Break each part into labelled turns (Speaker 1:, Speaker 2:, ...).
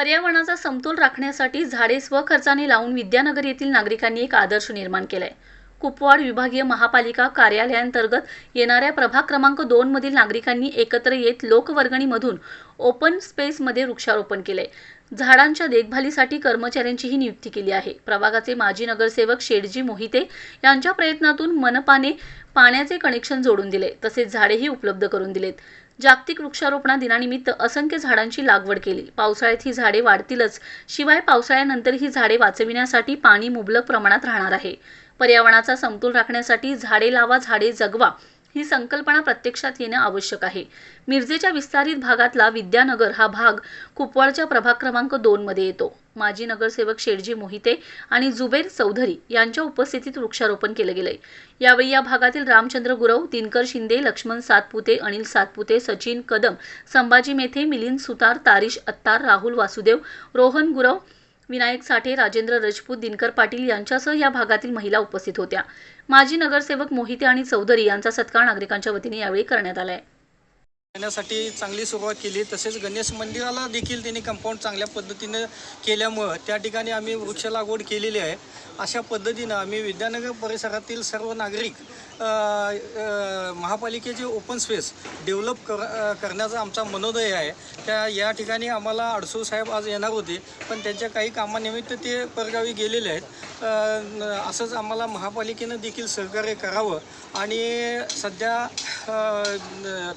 Speaker 1: पर्यावरणाचा समतोल राखण्यासाठी झाडे स्वखर्चाने लावून विद्यानगर येथील नागरिकांनी एक आदर्श निर्माण केलाय. कुपवाड विभागीय महापालिका कार्यालयांतर्गत येणाऱ्या प्रभाग क्रमांक दोन मधील नागरिकांनी एकत्र येत लोकवर्गणीमधून ओपन स्पेसमध्ये वृक्षारोपण केले झाडांच्या देखभालीसाठी कर्मचाऱ्यांचीही नियुक्ती केली आहे. प्रभागाचे माजी नगरसेवक शेडजी मोहिते यांच्या प्रयत्नातून मनपाने पाण्याचे कनेक्शन जोडून दिले तसेच झाडेही उपलब्ध करून दिलेत. जागतिक वृक्षारोपणा दिनानिमित्त असंख्य झाडांची लागवड केली. पावसाळ्यात ही झाडे वाढतीलच शिवाय पावसाळ्यानंतर ही झाडे वाचविण्यासाठी पाणी मुबलक प्रमाणात राहणार आहे. पर्यावरणाचा समतोल राखण्यासाठी झाडे लावा झाडे जगवा ही संकल्पना प्रत्यक्षात येणं आवश्यक आहे. मिरजेच्या विस्तारित भागातला विद्यानगर हा भाग कुपवाडच्या प्रभाग क्रमांक दोन मध्ये येतो. माजी नगरसेवक शेडजी मोहिते आणि जुबेर चौधरी यांच्या उपस्थितीत वृक्षारोपण केलं गेलंय. यावेळी या भागातील रामचंद्र गुरव दिनकर शिंदे लक्ष्मण सातपुते अनिल सातपुते सचिन कदम संभाजी मेथे मिलिंद सुतार तारीश अत्तार राहुल वासुदेव रोहन गुरव विनायक साठे राजेंद्र रजपूत दिनकर पाटील यांच्यासह या भागातील महिला उपस्थित होत्या. माजी नगरसेवक मोहिते आणि चौधरी यांचा सत्कार नागरिकांच्या वतीने यावेळी करण्यात आलाय.
Speaker 2: येण्यासाठी चांगली सुरुवात केली. तसेच गणेश मंदिराला देखील त्यांनी कंपाऊंड चांगल्या पद्धतीनं केल्यामुळं त्या ठिकाणी आम्ही वृक्ष लागवड केलेली आहे. अशा पद्धतीनं आम्ही विद्यानगर परिसरातील सर्व नागरिक महापालिकेचे ओपन स्पेस डेव्हलप कर करण्याचा आमचा मनोदय आहे. त्या या ठिकाणी आम्हाला अडसूळ साहेब आज येणार होते पण त्यांच्या काही कामानिमित्त ते परगावी गेलेले आहेत. न- असंच आम्हाला महापालिकेनं देखील सहकार्य करावं. आणि सध्या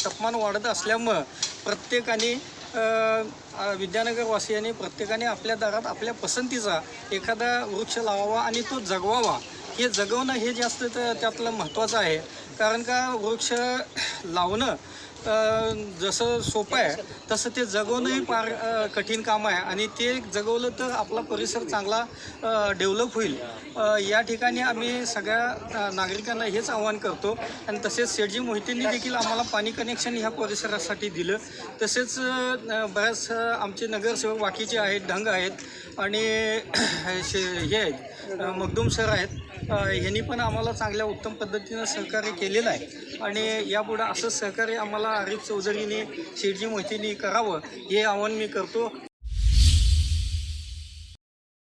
Speaker 2: तापमान वाढत असल्यामुळं प्रत्येकाने विद्यानगरवासियांनी प्रत्येकाने आपल्या दारात आपल्या पसंतीचा एखादा वृक्ष लावावा आणि तो जगवावा. हे जगवणं हे जास्त त्यातलं महत्त्वाचं आहे. कारण का वृक्ष लावणं जसं सोपं आहे तसं ते जगवणंही फार कठीण काम आहे. आणि ते जगवलं तर आपला परिसर चांगला डेव्हलप होईल. या ठिकाणी आम्ही सगळ्या नागरिकांना हेच आवाहन करतो. आणि तसेच शेठजी मोहितेंनी देखील आम्हाला पाणी कनेक्शन ह्या परिसरासाठी दिलं. तसेच बऱ्याच आमचे नगरसेवक बाकीचे आहेत ढंग आहेत. आणि शे हे आहेत अ, मखदूम सर आहेत. यांनी ह्यांनी पण आम्हाला चांगल्या उत्तम पद्धतीनं सहकार्य केलेलं आहे. आणि यापुढं असं सहकार्य आम्हाला आरिफ चौधरीने शेठजी मोहितीने करावं हे आवाहन मी करतो.